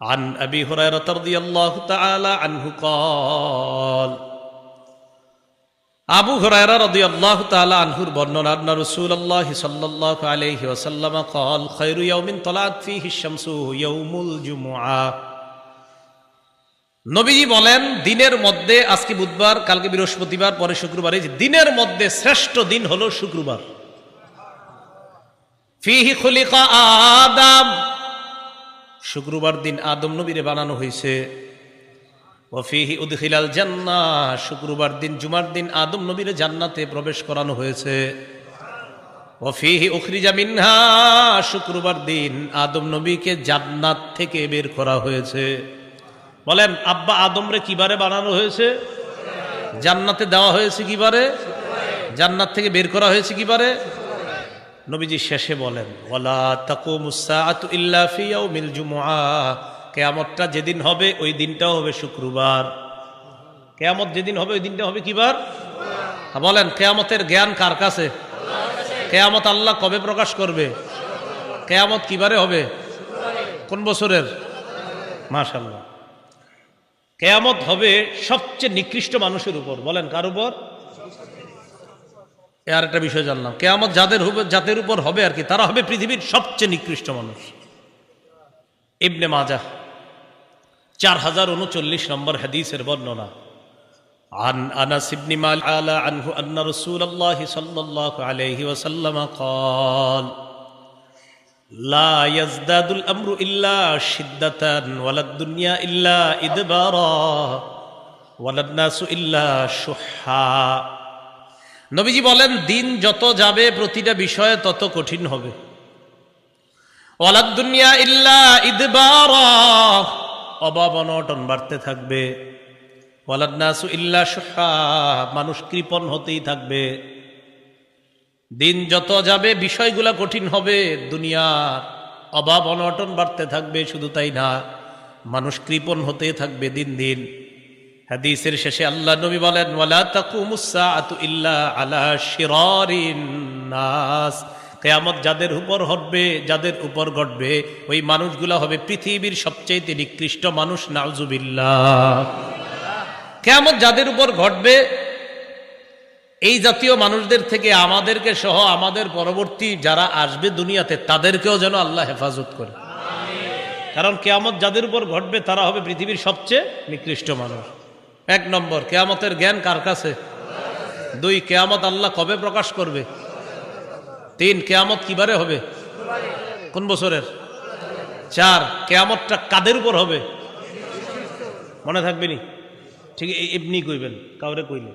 عن ابي هريره رضي الله تعالى عنه قال আবু হুরায়রা রাদিয়াল্লাহু তাআলা আনহুর বর্ণনা আন্না রাসূলুল্লাহ সাল্লাল্লাহু আলাইহি ওয়াসাল্লাম قال خير يوم طلعت فيه الشمس يوم الجمعه নবীজি বলেন দিনের মধ্যে আজকে বুধবার কালকে বৃহস্পতিবার পরে শুক্রবার এই যে দিনের মধ্যে শ্রেষ্ঠ দিন হলো শুক্রবার ফিহি খুলিকা আদম শুক্রবার দিন আদম নবীরে বানানো হয়েছে ওফিহি উদখিলাল জান্না শুক্রবার দিন জুমার দিন আদম নবীরে জান্নাতে প্রবেশ করানো হয়েছে। ওফিহি উখরিজা মিনহা, শুক্রবার দিন আদম নবীকে জান্নাত থেকে বের করা হয়েছে। বলেন, আব্বা আদমরে কিবারে বানানো হয়েছে? জান্নাতে দেওয়া হয়েছে কিবারে? জান্নাত থেকে বের করা হয়েছে কিবারে? নবীজি শেষে বলেন কেয়ামতটা যেদিন হবে ওই দিনটাও হবে শুক্রবার। কেয়ামত যেদিন হবে ওই দিনটা হবে কিবার? বলেন কেয়ামতের জ্ঞান কার কাছে? কেয়ামত আল্লাহ কবে প্রকাশ করবে? কেয়ামত কিবারে হবে? কোন বছরের? মাশাল্লাহ কেয়ামত হবে সবচেয়ে নিকৃষ্ট মানুষের উপর। বলেন কার উপর? এ আর একটা বিষয় জানলাম কেয়ামত যাদের হবে জাতের উপর হবে আর কি তারা হবে পৃথিবীর সবচেয়ে নিকৃষ্ট মানুষ ইবনে মাজা চার হাজার উনচল্লিশ নম্বর হাদিসের বর্ণনা عن انس بن مالك عنه ان رسول الله صلى الله عليه وسلم قال لا يزداد الامر الا شده ولا الدنيا الا ادبارا ولا الناس الا شحا নবীজি বলেন, দিন যত যাবে, প্রতিটা বিষয়ে তত কঠিন হবে। ওয়ালাদ দুনিয়া ইল্লা ইদবারা, অভাব অনটন বাড়তে থাকবে। ওয়ালাদ নাসু ইল্লা সুহা মানুষ কৃপণ হতেই থাকবে। দিন যত যাবে, বিষয়গুলা কঠিন হবে, দুনিয়ার অভাব অনটন বাড়তে থাকবে, শুধু তাই না, মানুষ কৃপণ হতেই থাকবে দিন দিন। হাদিসের শেষে আল্লাহ নবী বলেন ওয়ালা তাকুমুসসাআতু ইল্লা আলা শিরারিন নাস। কেয়ামত যাদের উপর ঘটবে যাদের উপর ঘটবে ওই মানুষগুলা হবে পৃথিবীর সবচেয়ে নিকৃষ্ট মানুষ নাউজুবিল্লাহ। কেয়ামত যাদের উপর ঘটবে এই জাতীয় মানুষদের থেকে আমাদেরকে সহ আমাদের পরবর্তী যারা আসবে দুনিয়াতে তাদেরকেও যেন আল্লাহ হেফাজত করে। কারণ কেয়ামত যাদের উপর ঘটবে তারা হবে পৃথিবীর সবচেয়ে নিকৃষ্ট মানুষ। এক নম্বর, কেয়ামতের জ্ঞান কার কাছে? দুই, কেয়ামত আল্লাহ কবে প্রকাশ করবে? তিন, কেয়ামত কিবারে হবে? কোন বছরের? চার, কেয়ামতটা কাদের উপর হবে? মনে থাকবে নি? ঠিক এমনি কইবেন, কাউরে কইলে।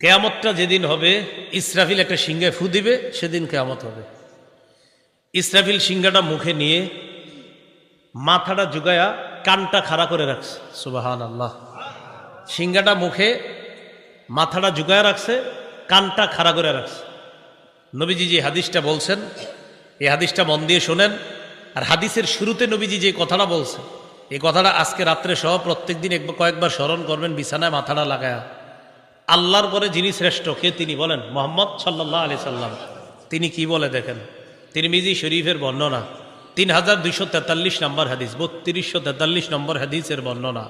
কেয়ামতটা যেদিন হবে, ইসরাফিল একটা সিংহায় ফু দিবে, সেদিন কেয়ামত হবে। ইসরাফিল সিংহাটা মুখে নিয়ে মাথাটা জুগায়া কানটা খাড়া করে রাখছে। সুবাহান আল্লাহ সিংহাটা মুখে, মাথাটা জুগায়া রাখছে, কানটা খাড়া করে রাখছে। নবীজি যে হাদিসটা বলছেন, এই হাদিসটা মন দিয়ে শোনেন। আর হাদিসের শুরুতে নবীজি যে কথাটা বলছে এই কথাটা আজকে রাত্রে সহ প্রত্যেক দিন একবার, কয়েকবার স্মরণ করবেন, বিছানায় মাথাটা লাগায়া। আল্লাহর পরে যিনি শ্রেষ্ঠ, কে তিনি বলেন? মোহাম্মদ সাল্লাহ আলি সাল্লাম। তিনি কি বলে দেখেন? তিনি মিজি শরীফের বর্ণনা। তিন হাজার দুইশো তেতাল্লিশ নম্বর হাদিস বত্রিশশো তেতাল্লিশ নম্বর হাদিসের বর্ণনা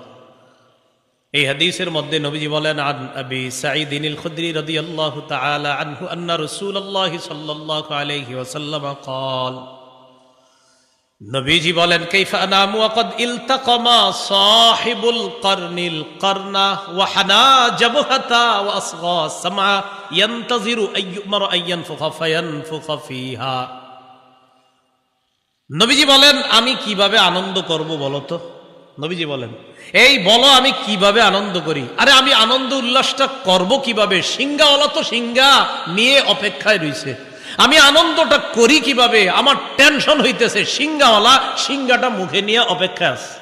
এই হাদিসের মধ্যে নবীজি বলেন আন আবি সাঈদিন আল খুদরি রাদিয়াল্লাহু তাআলা আনহু আন্না রাসূলুল্লাহ সাল্লাল্লাহু আলাইহি ওয়াসাল্লাম قال নবীজি বলেন কাইফা আনামু ওয়াকাদ ইলতাকামা সাহিবুল করনিল করনা ওয়া হানা জাবহাতা ওয়া আসগা সামা ইয়ান্তাজিরু আইয়ুমার আইয়ানফুখা ফায়ানফুখা ফিহা নবীজি বলেন, আমি কীভাবে আনন্দ করব বলো তো? নবীজি বলেন, এই বলো, আমি কীভাবে আনন্দ করি? আরে, আমি আনন্দ উল্লাসটা করব কীভাবে? সিঙ্গাওয়ালা তো সিঙ্গা নিয়ে অপেক্ষায় রইছে। আমি আনন্দটা করি কীভাবে? আমার টেনশন হইতেছে সিঙ্গাওয়ালা সিঙ্গাটা মুখে নিয়ে অপেক্ষা আছে।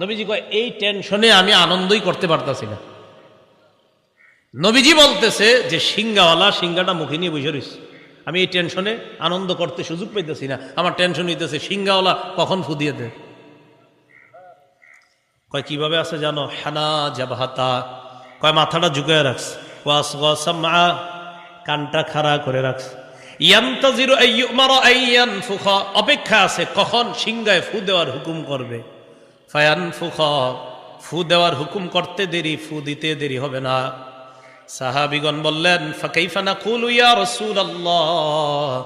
নবীজি কয়, এই টেনশনে আমি আনন্দই করতে পারতাছি না। নবীজি বলতেছে যে সিঙ্গাওয়ালা সিঙ্গাটা মুখে নিয়ে বসে রয়েছে আমি এই টেনশনে আনন্দ করতে সুযোগ পাইতেছি না। আমার টেনশন হইতেছে সিঙ্গাওয়ালা কখন ফুদিয়ে দে কয়, কীভাবে আছে জানো? হানা জাবাহাতা। কয়, মাথাটা ঝুঁকায় রাখছে। ওয়াস ওয়াসামা কানটা খাড়া করে রাখছে। অপেক্ষা আছে কখন সিংগায় ফু দেওয়ার হুকুম করবে। ফায়ান ফুখ ফু দেওয়ার হুকুম করতে দেরি, ফু দিতে দেরি হবে না। সাহাবিগণ বললেন ফাকাইফানা কুলু ইয়া রাসূলুল্লাহ?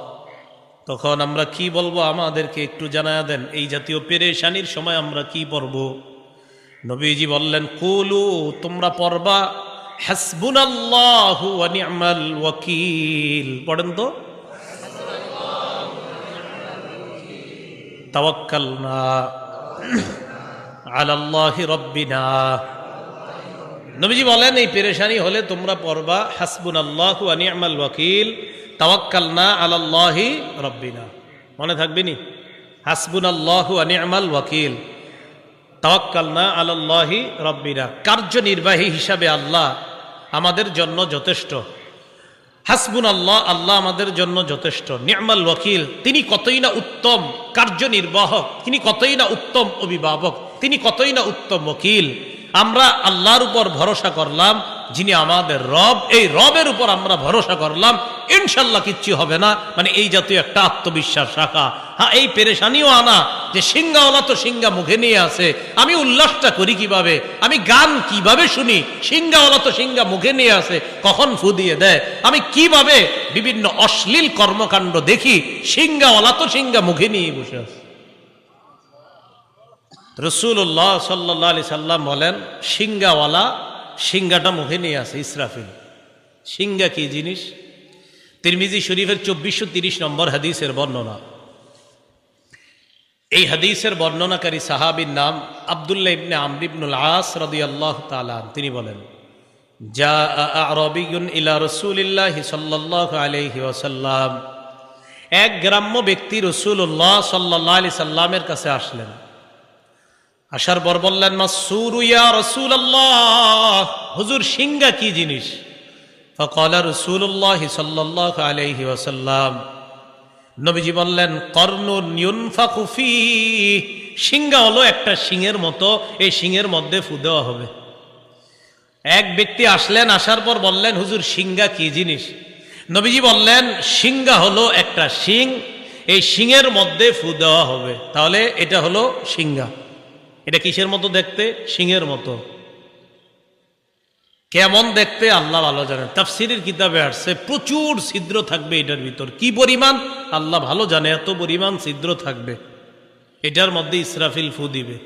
তখন আমরা কি বলব? আমাদেরকে একটু জানা দেন, এই জাতীয় পেরেশানির সময় আমরা কি পড়ব? নবীজি বললেন, কুলু, তোমরা পড়বা, হাসবুনাল্লাহু ওয়া নি'মাল ওয়াকিল। পড়েন তো? তাওয়াক্কালনা আলাল্লাহি রব্বিনা। নবীজি বলেন, এই পেরেশানি হলে তোমরা পড়বা হাসবুন আল্লাহ নি'মাল ওয়াকিল, তাওয়াক্কালনা আলাল্লাহি রব্বিনা। মনে থাকবে নি? হাসবুন আল্লাহ নি'মাল ওয়াকিল, তাওয়াক্কালনা আলাল্লাহি রব্বিনা। কার্যনির্বাহী হিসাবে আল্লাহ আমাদের জন্য যথেষ্ট? হাসবুন আল্লাহ আল্লাহ আমাদের জন্য যথেষ্ট। নিয়মাল ওয়াকিল, তিনি কতই না উত্তম কার্যনির্বাহক, তিনি কতই না উত্তম অভিভাবক, তিনি কতই না উত্তম ওকিল। আমরা আল্লাহর উপর ভরসা করলাম, যিনি আমাদের রব, এই রবের উপর আমরা ভরসা করলাম, ইনশাল্লাহ কিচ্ছু হবে না। মানে এই জাতীয় একটা আত্মবিশ্বাস রাখা। হ্যাঁ এই পেরেশানিও আনা যে সিঙ্গাওয়ালা তো সিঙ্গা মুখে নিয়ে আসে আমি উল্লাসটা করি কীভাবে? আমি গান কীভাবে শুনি? সিঙ্গাওয়ালা তো সিঙ্গা মুখে নিয়ে আসে কখন ফু দিয়ে দেয়? আমি কীভাবে বিভিন্ন অশ্লীল কর্মকাণ্ড দেখি? সিঙ্গাওয়ালা তো সিঙ্গা মুখে নিয়ে বসে আছে। রসুল্লাহ সাল্লাহ আলি সাল্লাম বলেন সিঙ্গাওয়ালা সিঙ্গাটা মুখে নিয়ে আসে, ইসরাফিল। সিঙ্গা কি জিনিস? তিরমিজি শরীফের চব্বিশশো তিরিশ নম্বর হাদিসের বর্ণনা। এই হাদিসের বর্ণনাকারী সাহাবির নাম আবদুল্লাহ ইবনে আমরিবনুল আস রদি আল্লাহ তালান তিনি বলেন যা আরবিগুন ইলা রসুলিল্লাহ সাল্লাহ আলহি ওসাল্লাম এক গ্রাম্য ব্যক্তি রসুল্লাহ সাল্লাহ আলি সাল্লামের কাছে আসলেন। আসার পর বললেন মাসুরুয়া রসুল আল্লাহ হুজুর সিঙ্গা কি জিনিস? ফকলা রসুল্লাহ সাল্লাহ আলহি ওসাল্লাম নবীজি বললেন কর্ণ নিউনফাকুফি সিঙ্গা হলো একটা সিংহের মতো, এই সিংহের মধ্যে ফু দেওয়া হবে। এক ব্যক্তি আসলেন, আসার পর বললেন, হুজুর সিঙ্গা কি জিনিস? নবীজি বললেন সিঙ্গা হলো একটা সিং, এই সিংয়ের মধ্যে ফু দেওয়া হবে। তাহলে এটা হলো সিঙ্গা এটা কিসের মতো দেখতে? সিংহের মতো। কেমন দেখতে? আল্লাহ ভালো জানেন। তাফসিরের কিতাবে আসছে, প্রচুর ছিদ্র থাকবে এটার ভিতর। কি পরিমাণ? আল্লাহ ভালো জানে, এত পরিমাণ ছিদ্র থাকবে। এটার মধ্যে ইসরাফিল ফু দিবে।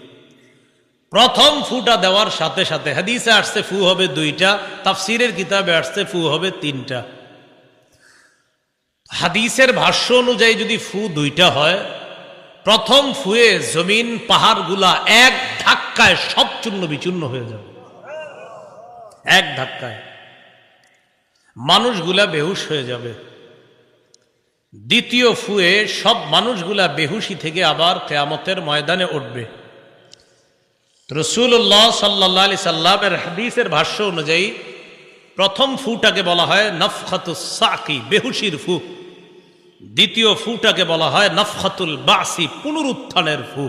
প্রথম ফুটা দেওয়ার সাথে সাথে, হাদিসে আসছে ফু হবে দুইটা, তাফসিরের কিতাবে আসছে ফু হবে তিনটা। হাদিসের ভাষ্য অনুযায়ী যদি ফু দুইটা হয় প্রথম ফুয়ে জমিন পাহাড়গুলা এক ধাক্কায় সব চূর্ণ বিচূর্ণ হয়ে যাবে। এক ধাক্কায়। মানুষগুলা বেহুশ হয়ে যাবে। দ্বিতীয় ফুয়ে সব মানুষগুলা বেহুশি থেকে আবার কেয়ামতের ময়দানে উঠবে। রসুল্লাহ সাল্লাহ আলি সাল্লামের হাদিসের ভাষ্য অনুযায়ী প্রথম ফুটাকে বলা হয় নফখাতুস সাকি, বেহুশির ফু। দ্বিতীয় ফুটাকে বলা হয় নফখাতুল বাসি, পুনরুত্থানের ফু।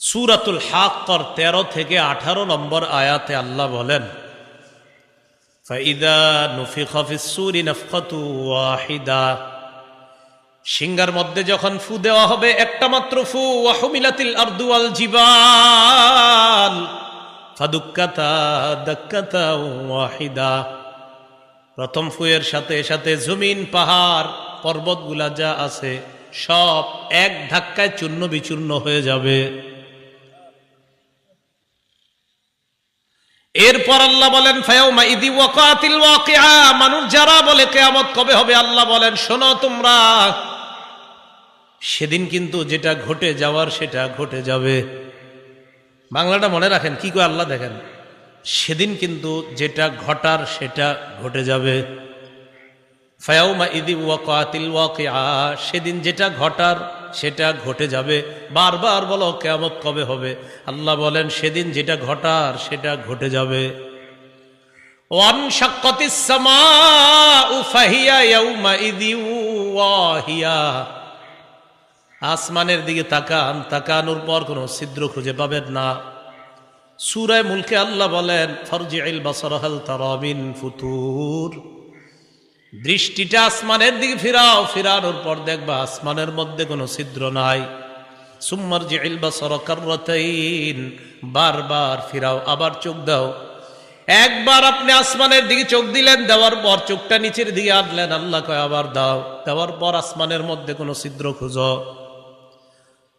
সুরাতুল হাক্কর তেরো থেকে আঠারো নম্বর আয়াতে আল্লাহ বলেন সিঙ্গার মধ্যে যখন ফু দেওয়া হবে, একটা মাত্র ফু ওয়াহমিলাতিল আরদুয়াল জিবাল। ফাদুক্কাতা দাক্কাতা ওয়াহিদা। প্রথম ফুয়ের সাথে সাথে জমিন, পাহাড়, পর্বতগুলা যা আছে, সব এক ধাক্কায় চূর্ণ বিচূর্ণ হয়ে যাবে। এরপর আল্লাহ বলেন মানুষ যারা বলে কেয়ামত কবে হবে, আল্লাহ বলেন, শোনো তোমরা। সেদিন কিন্তু যেটা ঘটে যাওয়ার সেটা ঘটে যাবে। বাংলাটা মনে রাখেন, কি করে আল্লাহ দেখেন। সেদিন কিন্তু যেটা ঘটার সেটা ঘটে যাবে। ফায়াউমা ইদি ওয়াকাতিল ওয়াকিআ, সেদিন যেটা ঘটার সেটা ঘটে যাবে। বারবার বলো কেমত কবে হবে? আল্লাহ বলেন, সেদিন যেটা ঘটার সেটা ঘটে যাবে। ওয়ান শাক্কাতিস সামাউ ফাহিয়া ইয়াউমাইদি ওয়াহিয়া। আসমানের দিকে তাকান, তাকানোর পর কোনো ছিদ্র খুঁজে পাবেন না। সুরায় মুলকে আল্লাহ বলেন ফরজি ফরজিআইল বাসরহাল তারামিন ফুতুর। দৃষ্টিটা আসমানের দিকে ফিরাও, ফিরানোর পর দেখবা আসমানের মধ্যে কোনো ছিদ্র নাই। সুম্মার যে ইলবা সরকার বারবার ফিরাও, আবার চোখ দাও। একবার আপনি আসমানের দিকে চোখ দিলেন, দেওয়ার পর চোখটা নিচের দিকে আনলেন, আল্লাহ কয় আবার দাও। দেওয়ার পর আসমানের মধ্যে কোনো ছিদ্র খুঁজো।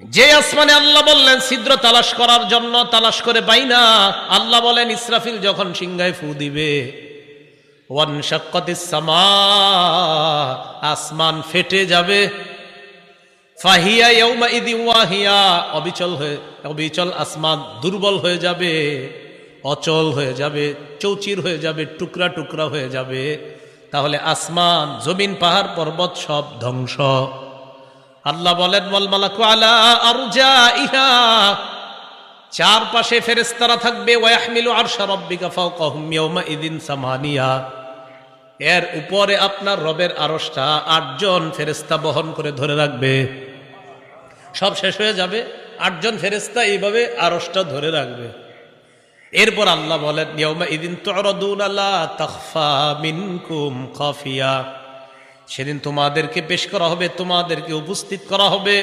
যে আসমানে আল্লাহ বললেন, ছিদ্র তালাশ করার জন্য তালাশ করে পাই না। আল্লাহ বলেন, ইসরাফিল যখন সিংহায় ফু দিবে আসমান ফেটে যাবে। অবিচল হয়ে, অবিচল আসমান দুর্বল হয়ে যাবে, অচল হয়ে যাবে, চৌচির হয়ে যাবে, টুকরা টুকরা হয়ে যাবে। তাহলে আসমান, জমিন, পাহাড়, পর্বত সব ধ্বংস। আল্লাহ বলেন বল মালাকু আলা আরজা ইহা চারপাশে ফেরেস্তারা থাকবে ওয়াহমিলু আরশা রব্বিকা ফাওকাহুম ইয়াউমা ইদিন সামানিয়া। এর উপরে আপনার রবের আরশটা আটজন ফেরেস্তা বহন করে ধরে রাখবে। সব শেষ হয়ে যাবে, আটজন ফেরেস্তা এইভাবে আরশটা ধরে রাখবে। এরপর আল্লাহ বলেন সেদিন তোমাদেরকে পেশ করা হবে তোমাদেরকে উপস্থিত করা হবে।